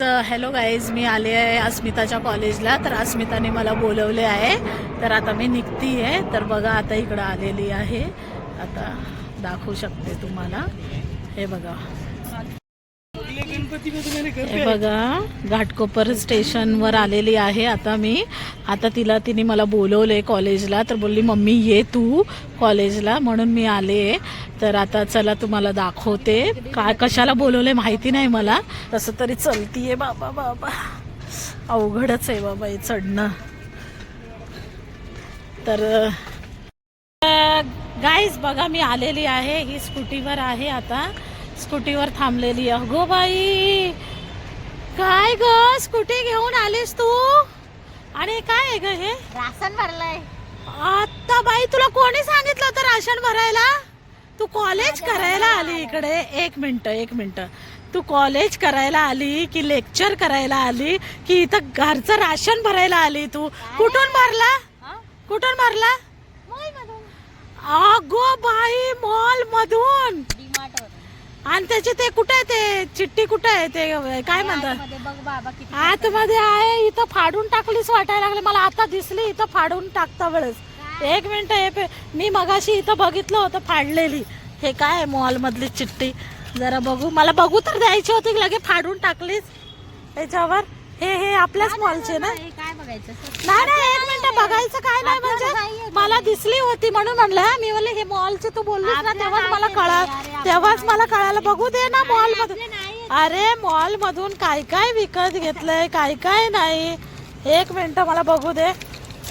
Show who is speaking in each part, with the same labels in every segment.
Speaker 1: तर hello guys मी आले आहे अस्मिताच्या कॉलेजला तर अस्मिताने मला बोलवले आहे. तर आता मी निघती आहे तर बघा आता इकडं आलेली आहे. आता दाखवू शकते तुम्हाला. हे बघा. हे बघा घाटकोपर स्टेशनवर आलेली आहे. आता मी आता तिला तिने मला बोलवले कॉलेजला तर बोलली मम्मी ये तू कॉलेजला म्हणून मी आले. तर आता चला तुम्हाला दाखवते. काय कशाला बोलवले माहिती नाही मला. तसं तरी चलतीये बाबा बाबा. अवघडच आहे बाबा हे चढणं. तर गाईज बघा मी आलेली आहे. ही स्कूटीवर आहे आता. स्कूटीवर थांबलेली अगो बाई काय ग? स्कूटी घेऊन आलीस तू? आणि काय आहे ग हे?
Speaker 2: राशन भरलंय.
Speaker 1: आता बाई तुला कोणी सांगितलं होतं राशन भरायला? तू कॉलेज करायला आली इकडे. एक मिनिट एक मिनिट. तू कॉलेज करायला आली की लेक्चर करायला आली की इथं घरचं राशन भरायला आली तू? कुठून भरला? कुठून भरला? अगो बाई मॉल मधून. आणि त्याचे ते कुठे आहे ते? चिठ्ठी कुठे आहे ते? काय म्हणतात?
Speaker 2: मध्ये बघ बाबा किती
Speaker 1: आतमध्ये आहे इथं फाडून टाकलीच वाटायला लागले. मला आता दिसली इथं फाडून टाकता वेळेस. एक मिनिट हे पे- मी मगाशी इथं बघितलं होतं फाडलेली. हे काय मॉल मधली चिठ्ठी? जरा बघू. मला बघू तर द्यायची होती की लगे फाडून टाकलीच त्याच्यावर. हे हे आपल्याच मॉलचे ना?
Speaker 2: हे काय बघायचं?
Speaker 1: नाही नाही एक मिनिट बघायचं काय नाही म्हणजे? मला दिसली होती म्हणून म्हणलं हा, मी म्हणले हे मॉलचे तू बोललीस ना तेव्हाच मला कळा तेव्हाच मला कळायला बघू दे ना मॉल मधून. अरे मॉल मधून काय काय विकत घेतलंय काय काय नाही. एक मिनिट मला बघू दे.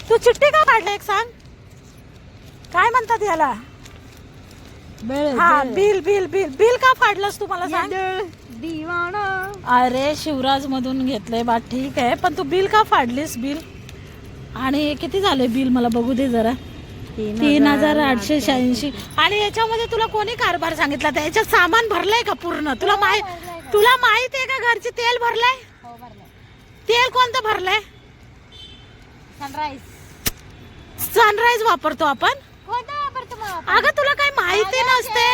Speaker 1: तू चिठ्ठी का काढली एक सांग? काय म्हणतात याला? हा बिल बिल बिल. बिल का फाडलंस तू मला सांग?
Speaker 2: दिवाणा.
Speaker 1: अरे शिवराज मधून घेतलंय बा ठीक आहे. पण तू बिल का फाडलीस बिल? आणि किती झाले बिल? मला बघू दे जरा. तीन हजार आठशे शहाऐंशी. आणि याच्यामध्ये तुला कोणी कारभार सांगितला? तर याच्यात सामान भरलंय का पूर्ण? तुला माहीत तुला माहीत आहे का घरचे तेल भरलंय?
Speaker 2: हो भरलंय.
Speaker 1: तेल कोणतं भरलंय?
Speaker 2: सनराईज
Speaker 1: सनराईज वापरतो आपण? अगं तुला काही माहिती नसते.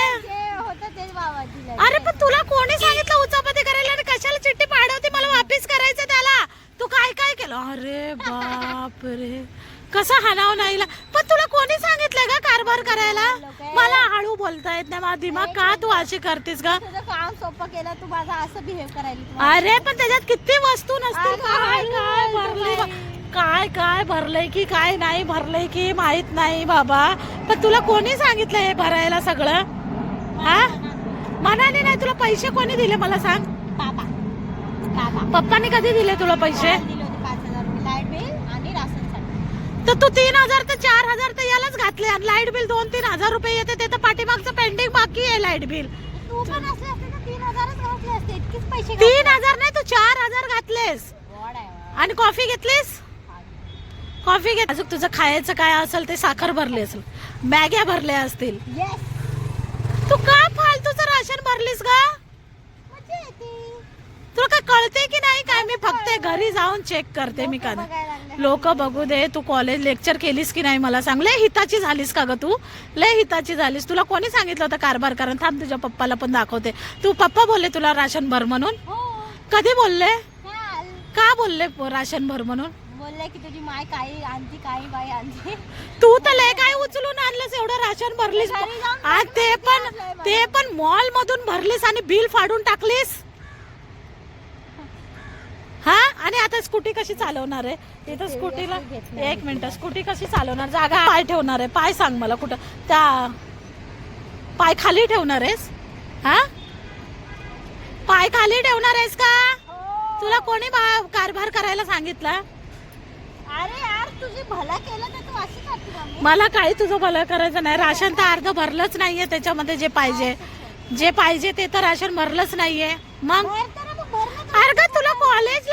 Speaker 1: अरे पण तुला कोणी सांगितलं उचापती करायला आणि कशाला चिठ्ठी पाडवते मला वापिस करायचं त्याला. तू काय काय केलं? अरे बाप रे कसा हाणाव नाही ला- पण तुला कोणी सांगितलंय का कारभार करायला? मला हळू बोलता येत नाही माझा दिमाग का तू अशी करतेस का
Speaker 2: तुझं काम सोपं केलं तू माझा असं बिहेव करायला
Speaker 1: अरे पण त्याच्यात किती वस्तू नसतील काय काय
Speaker 2: बाई.
Speaker 1: काय काय भरलंय की काय नाही भरलंय की माहीत नाही बाबा. पण तुला कोणी सांगितलं हे भरायला सगळं? हा? मनाने नाही तुला पैसे कोणी दिले? मला सांग.
Speaker 2: पापा पापा
Speaker 1: पप्पानी कधी दिले तुला पैसे
Speaker 2: दिले होते पाच हजार रुपये लाइट बिल आणि राशनसाठी
Speaker 1: तर तू तीन हजार तर चार हजार तर यालाच घातले आणि लाइट बिल दोन तीन हजार रुपये येते ते तर पाठीमागचं पेंडिंग बाकी आहे लाइट बिल.
Speaker 2: तू पण असले असते तर तीन हजारच घातले असते इतकेच पैसे
Speaker 1: तीन हजार नाही तू चार हजार घातलेस.
Speaker 2: गोड आहे वा.
Speaker 1: आणि कॉफी घेतलीस? कॉफी घेत अजून तुझं खायचं काय असेल ते साखर भरली असेल. मॅग्या भरल्या असतील.
Speaker 2: Yes.
Speaker 1: तू का फालतूचं राशन भरलीस का
Speaker 2: मजा येते.
Speaker 1: तुला काय कळते की नाही फक्त घरी जाऊन चेक करते मी का. लोक बघू दे तू कॉलेज लेक्चर केलीस की नाही मला सांग. लय हिताची झालीस का ग तू? लय हिताची झालीस. तुला कोणी सांगितलं होतं कारभार कारण? थांब तुझ्या पप्पाला पण दाखवते. तू पप्पा बोलले तुला राशन भर म्हणून?
Speaker 2: हो.
Speaker 1: कधी बोलले? का बोलले राशन भर म्हणून?
Speaker 2: बोलले की तुझी माय काही आणती काही बाई आणते.
Speaker 1: तू तर लय काय उचलून आणलंस एवढं राशन भरलीस. ते पण. ते पण मॉल मधून भरलीस आणि बिल फाडून टाकलीस हा आणि आता स्कूटी कशी चालवणार आहे? इथं स्कूटीला एक मिनिट स्कूटी कशी चालवणार? जागा पाय ठेवणार आहे. पाय सांग मला कुठं त्या पाय खाली ठेवणार आहेस? हा? पाय खाली ठेवणार आहेस का? तुला कोणी कारभार करायला सांगितला?
Speaker 2: अरे यार तुझी भला केलं तर तू अशी?
Speaker 1: मला काही तुझं भलं करायचं नाही. राशन तर अर्ध भरलंच नाहीये त्याच्यामध्ये जे पाहिजे. जे पाहिजे ते तर राशन भरलंच नाहीये. मग?
Speaker 2: भर तर मग भर ना
Speaker 1: अरे का तुला कॉलेजला पाठवलंय की इथं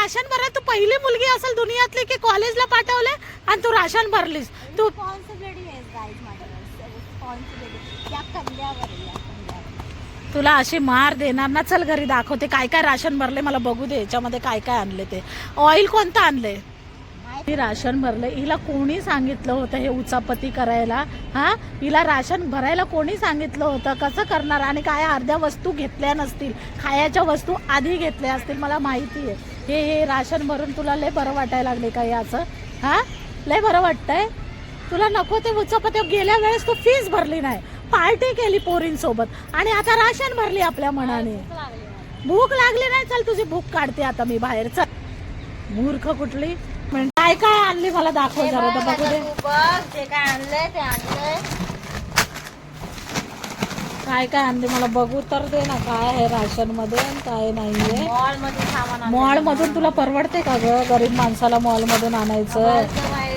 Speaker 1: राशन भरा तू पहिली मुलगी असेल दुनियातली की कॉलेजला पाठवलंय आणि तू राशन भरलीस? तू तुला अशी मार देणार ना चल घरी दाखवते. काय काय राशन भरले मला बघू दे याच्यामध्ये काय काय आणले ते. ऑइल कोणतं आणले ती राशन भरलं हिला कोणी सांगितलं होतं हे उचापती करायला? हा? हिला राशन भरायला कोणी सांगितलं होतं? कसं करणार? आणि काय अर्ध्या वस्तू घेतल्या नसतील? खायच्या वस्तू आधी घेतल्या असतील? मला माहिती आहे. हे हे राशन भरून तुला लय बरं वाटायला लागले का याचं हा? लय बरं वाटतंय? तुला नको ते उचापती गेल्या वेळेस तू फीस भरली नाही. पार्टी केली पोरींसोबत. आणि आता राशन भरली आपल्या मनाने. भूक लागली नाही चल तुझी भूक काढते आता मी बाहेर. चल. मूर्ख कुठली? काय काय आणली मला दाखव जरा तर बघू दे.
Speaker 2: बघ जे काय आणलंय ते आणलंय.
Speaker 1: काय काय आणली मला बघू तर दे ना काय आहे राशनमध्ये काय नाहीये.
Speaker 2: मॉलमध्ये सामान.
Speaker 1: मॉल मधून तुला परवडते का ग? गरीब माणसाला मॉल मधून आणायचं.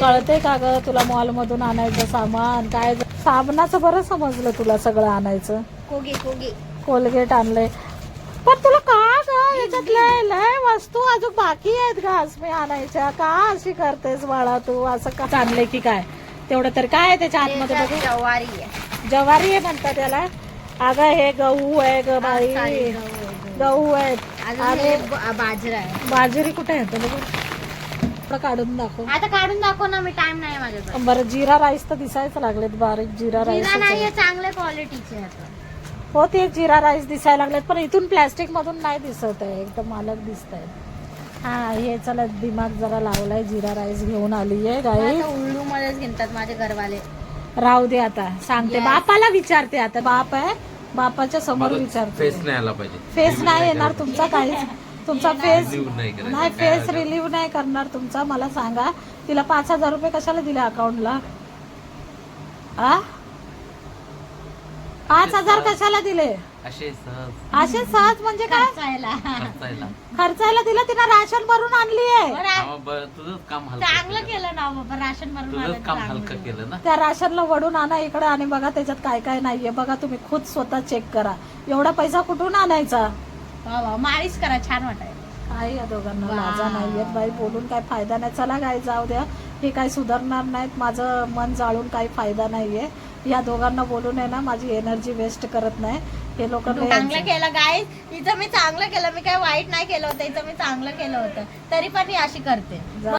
Speaker 1: कळते का ग तुला मॉल मधून आणायचं सामान? काय साबणाचं बरं समजलं तुला सगळं आणायचं.
Speaker 2: कोगी कोगी.
Speaker 1: कोलगेट आणलंय. पण तुला का ग? याच्यात लय वस्तू अजून बाकी आहेत घास मी आणायच्या. का अशी करतेस बाळा तू? असं का आणलंय की काय? तेवढं तर काय आहे त्याच्या आतमध्ये बघू?
Speaker 2: जवारी आहे.
Speaker 1: ज्वारी आहे म्हणतात त्याला अगं हे गहू आहे ग
Speaker 2: सारी
Speaker 1: बाई.
Speaker 2: गहू आहे.
Speaker 1: गहू. आहेत
Speaker 2: अजून हे ब- बाजरा आहे.
Speaker 1: बाजरी कुठे आहे? बघू. थोडं काढून दाखव.
Speaker 2: आता काढून दाखव ना मी टाइम नाही माझ्याकडे.
Speaker 1: बरं जिरा राईस तर दिसायचं लागलेत बारीक. जिरा राईस
Speaker 2: जिरा नाहीये चांगल्या क्वालिटीचे आता.
Speaker 1: हो ते एक जिरा राईस दिसायला लागलेत पण इथून प्लॅस्टिक मधून नाही दिसत आहे. एकदम अलग दिसत आहे हा हे चला दिमाग जरा लावलाय. जिरा राईस घेऊन आली आहे गाई
Speaker 2: उल्लू मध्येच घेतात माझे घरवाले.
Speaker 1: राहू दे आता सांगते.
Speaker 2: Yes.
Speaker 1: बापाला विचारते आता बाप आहे बापाच्या समोर विचारते.
Speaker 3: फेस नाही आला पाहिजे.
Speaker 1: फेस नाही येणार तुमचा काहीच तुमचा फेस
Speaker 3: Relieve नाही करायचं.
Speaker 1: नाही फेस रिलीव्ह नाही करणार तुमचा मला सांगा. तिला पाच हजार रुपये कशाला दिले अकाउंटला आ? पाच हजार कशाला दिले?
Speaker 3: असे सहज.
Speaker 1: असे सहज म्हणजे काय?
Speaker 2: खर्चायला.
Speaker 3: खर्चायला.
Speaker 1: खर्चायला दिलं तिनं राशन भरून आणली आहे.
Speaker 2: बरं,
Speaker 3: हा, तुझंच काम हलकं
Speaker 2: चांगलं
Speaker 3: केलं.
Speaker 2: केलं ना बाबा राशन भरून आलं
Speaker 3: काम
Speaker 2: चांगलं
Speaker 3: हलकं
Speaker 2: केलं.
Speaker 3: केलं ना?
Speaker 1: त्या राशनला वडून आणा इकडे आणि बघा त्याच्यात काय काय नाहीये. बघा तुम्ही खुद स्वतः चेक करा. एवढा पैसा कुठून आणायचा?
Speaker 2: वा वा मालिश करा छान वाटायला.
Speaker 1: काय या दोघांना
Speaker 2: वा.
Speaker 1: लाजा नाहीयेत बाई बोलून काय फायदा नाही. चला काय जाऊ द्या. हे काही सुधारणार नाहीत. माझं मन जाळून काही फायदा नाहीये. या दोघांना बोलून आहे ना माझी एनर्जी वेस्ट करत नाही. हे लोक
Speaker 2: चांगलं केलं गाय इथं मी चांगलं केलं. मी काय वाईट नाही केलं होतं इथं मी चांगलं केलं होतं. तरी पण मी अशी करते.